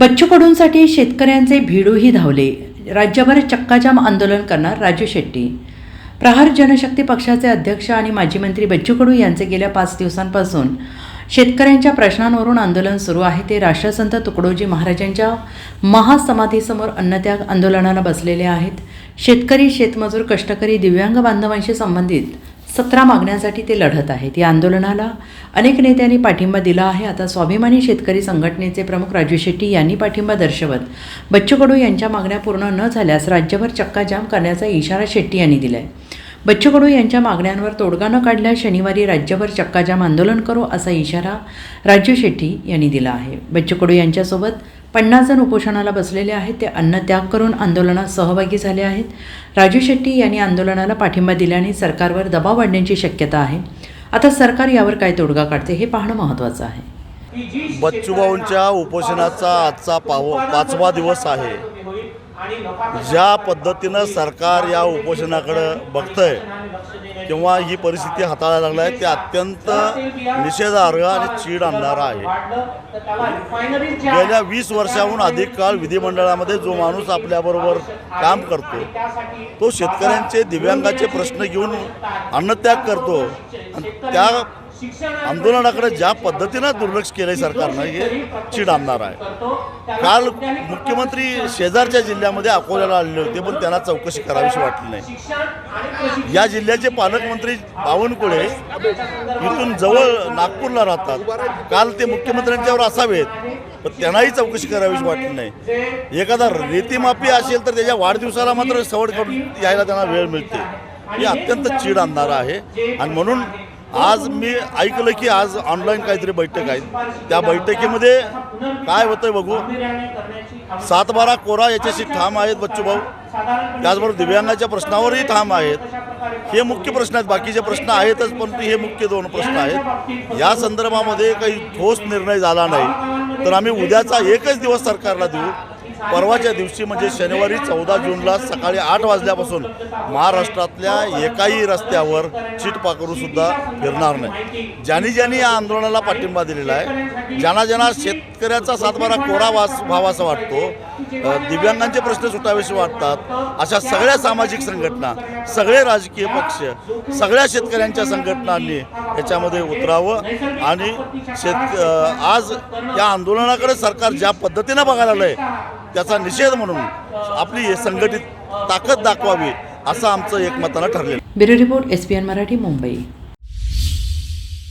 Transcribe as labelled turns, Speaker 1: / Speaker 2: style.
Speaker 1: बच्चू कडूंसाठी शेतकऱ्यांचे भिडूही धावले. राज्यभर चक्काजाम आंदोलन करणार राजू शेट्टी. प्रहार जनशक्ती पक्षाचे अध्यक्ष आणि माजी मंत्री बच्चू कडू यांचे गेल्या पाच दिवसांपासून शेतकऱ्यांच्या प्रश्नांवरून आंदोलन सुरू आहे. ते राष्ट्रसंत तुकडोजी महाराजांच्या महासमाधीसमोर अन्नत्याग आंदोलनाला बसलेले आहेत. शेतकरी शेतमजूर कष्टकरी दिव्यांग बांधवांशी संबंधित सतरा मागण्यांसाठी ते लढत आहेत. या आंदोलनाला अनेक नेत्यांनी पाठिंबा दिला आहे. आता स्वाभिमानी शेतकरी संघटनेचे प्रमुख राजू शेट्टी यांनी पाठिंबा दर्शवत बच्चू कडू यांच्या मागण्या पूर्ण न झाल्यास राज्यभर चक्काजाम करण्याचा इशारा शेट्टी यांनी दिलाय. बच्चू कडू यांच्या मागण्यांवर तोडगा न काढल्यास शनिवारी राज्यभर चक्काजाम आंदोलन करू असा इशारा राजू शेट्टी यांनी दिला आहे. बच्चू कडू यांच्यासोबत पन्नास जण उपोषणाला बसलेले आहेत. ते अन्नत्याग करून आंदोलनात सहभागी झाले आहेत. राजू शेट्टी यांनी आंदोलनाला पाठिंबा दिल्याने सरकारवर दबाव वाढण्याची शक्यता आहे. आता सरकार यावर काय तोडगा काढते हे पाहणं महत्त्वाचं आहे.
Speaker 2: बच्चूभाऊंच्या उपोषणाचा आजचा पाव पाचवा दिवस आहे. ज्या पद्धतीनं सरकार या उपोषणाकडं बघतंय किंवा ही परिस्थिती हाताळायला लागली आहे ते अत्यंत निषेधार्ह आणि चीड आणणारा आहे. गेल्या वीस वर्षाहून अधिक काळ विधिमंडळामध्ये जो माणूस आपल्याबरोबर काम करतो तो शेतकऱ्यांचे दिव्यांगाचे प्रश्न घेऊन अन्नत्याग करतो. आणि त्या आंदोलनाकडे ज्या पद्धतीनं दुर्लक्ष केलंय सरकारनं हे चीड आणणार आहे. काल मुख्यमंत्री शेजारच्या जिल्ह्यामध्ये अकोल्याला आलेले होते पण त्यांना चौकशी करावीशी वाटली नाही. या जिल्ह्याचे पालकमंत्री बावनकुळे इथून जवळ नागपूरला राहतात. काल ते मुख्यमंत्र्यांच्यावर असावेत पण त्यांनाही चौकशी करावीशी वाटली नाही. एखादा रेतीमाफी असेल तर त्याच्या वाढदिवसाला मात्र सवड करून यायला त्यांना वेळ मिळते. हे अत्यंत चीड आणणारं आहे. आणि म्हणून आज मी ऐकलं की आज ऑनलाईन काहीतरी बैठक आहे त्या बैठकीमध्ये काय होतंय बघू. सात बारा कोरा याच्याशी ठाम आहेत बच्चूभाऊ त्याचबरोबर दिव्यांगाच्या प्रश्नावरही ठाम आहेत. हे मुख्य प्रश्न आहेत. बाकीचे प्रश्न आहेतच परंतु हे मुख्य दोन प्रश्न आहेत. या संदर्भामध्ये काही ठोस निर्णय झाला नाही. तर आम्ही उद्याचा एकच दिवस सरकारला देऊ. परवाच्या दिवशी म्हणजे शनिवारी चौदा जूनला सकाळी आठ वाजल्यापासून महाराष्ट्रातल्या एकाही रस्त्यावर चिट पाखरू सुद्धा फिरणार नाही. ज्यांनी ज्यांनी या आंदोलनाला पाठिंबा दिलेला आहे ज्यांना ज्यांना शेतकऱ्याचा सातबारा कोरा वास व्हावासा वाटतो दिव्यांगांचे प्रश्न सुटावेसे वाटतात अशा सगळ्या सामाजिक संघटना सगळे राजकीय पक्ष सगळ्या शेतकऱ्यांच्या संघटनांनी याच्यामध्ये उतरावं आणि शेत आज या आंदोलनाकडे सरकार ज्या पद्धतीनं बघायला आलं आहे त्याचा निषेध म्हणून आपली संघटित ताकद दाखवावी असं आमचं एकमतानं ठरलेलं
Speaker 1: bureau report S P N Marathi Mumbai.